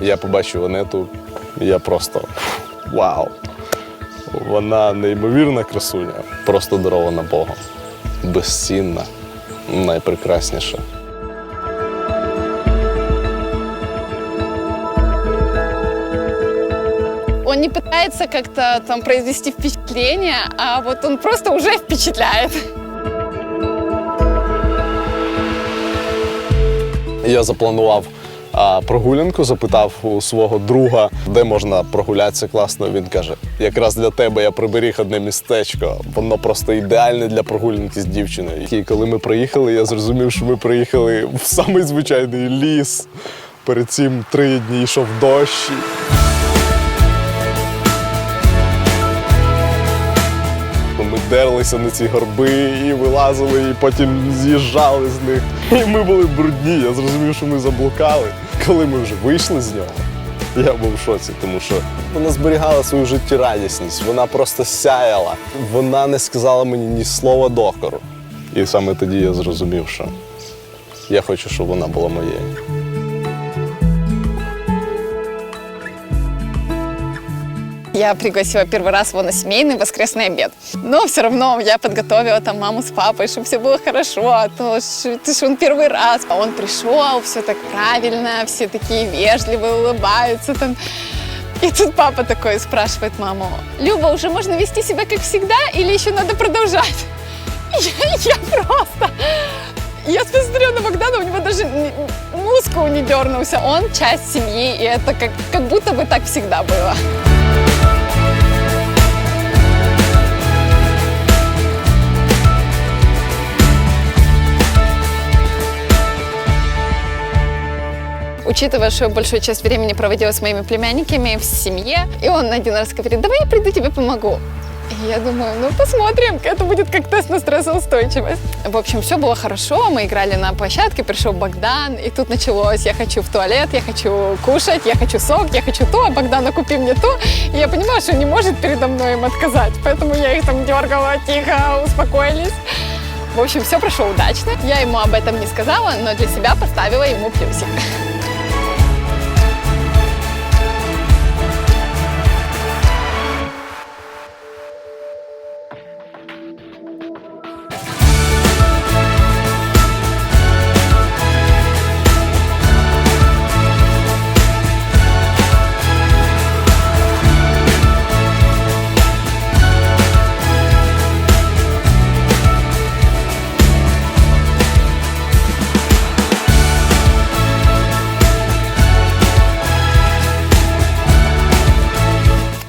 Я побачив Анету, і я просто вау! Вона неймовірна красуня, просто дарована Богом. Безцінна, найпрекрасніша. Он не пытается как-то там произвести впечатление, а вот он просто уже впечатляет. Я запланував а, прогулянку, запитав у свого друга, де можна прогулятися класно. Він каже: якраз для тебе я приберіг одне містечко. Воно просто ідеальне для прогулянки з дівчиною. І коли ми приїхали, я зрозумів, що ми приїхали в самий звичайний ліс. Перед цим три дні йшов дощ. Ми дерлися на ці горби і вилазили, і потім з'їжджали з них. І ми були брудні. Я зрозумів, що ми заблукали. Коли ми вже вийшли з нього, я був в шоці, тому що вона зберігала свою життєрадісність, вона просто сяяла. Вона не сказала мені ні слова докору. І саме тоді я зрозумів, що я хочу, щоб вона була моєю. Я пригласила первый раз его на семейный воскресный обед. Но все равно я подготовила там маму с папой, чтобы все было хорошо. А то ты ж он первый раз. А он пришел, все так правильно, все такие вежливые, улыбаются там. И тут папа такой спрашивает маму, Люба, уже можно вести себя как всегда или еще надо продолжать? Я, я просто... Я смотрю на Богдана, у него даже мускул не дернулся. Он часть семьи, и это как, как будто бы так всегда было. Учитывая, что я большую часть времени проводила с моими племянниками в семье, и он один раз говорит, давай я приду тебе помогу. И я думаю, ну посмотрим, это будет как тест на стрессоустойчивость. В общем, все было хорошо, мы играли на площадке, пришел Богдан, и тут началось, я хочу в туалет, я хочу кушать, я хочу сок, я хочу то, Богдана купи мне то. И я понимала, что не может передо мной им отказать, поэтому я их там дергала, тихо, успокоились. В общем, все прошло удачно. Я ему об этом не сказала, но для себя поставила ему плюсик.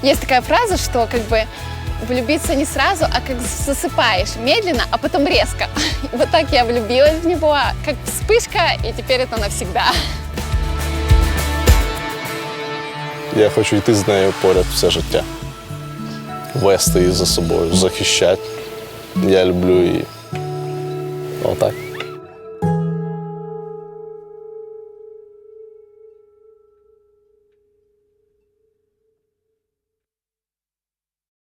Есть такая фраза, что как бы влюбиться не сразу, а как засыпаешь медленно, а потом резко. И вот так я влюбилась в него, как вспышка, и теперь это навсегда. Я хочу йти з нею поряд все життя. Вести її за собою, захищати. Я люблю її. Отак.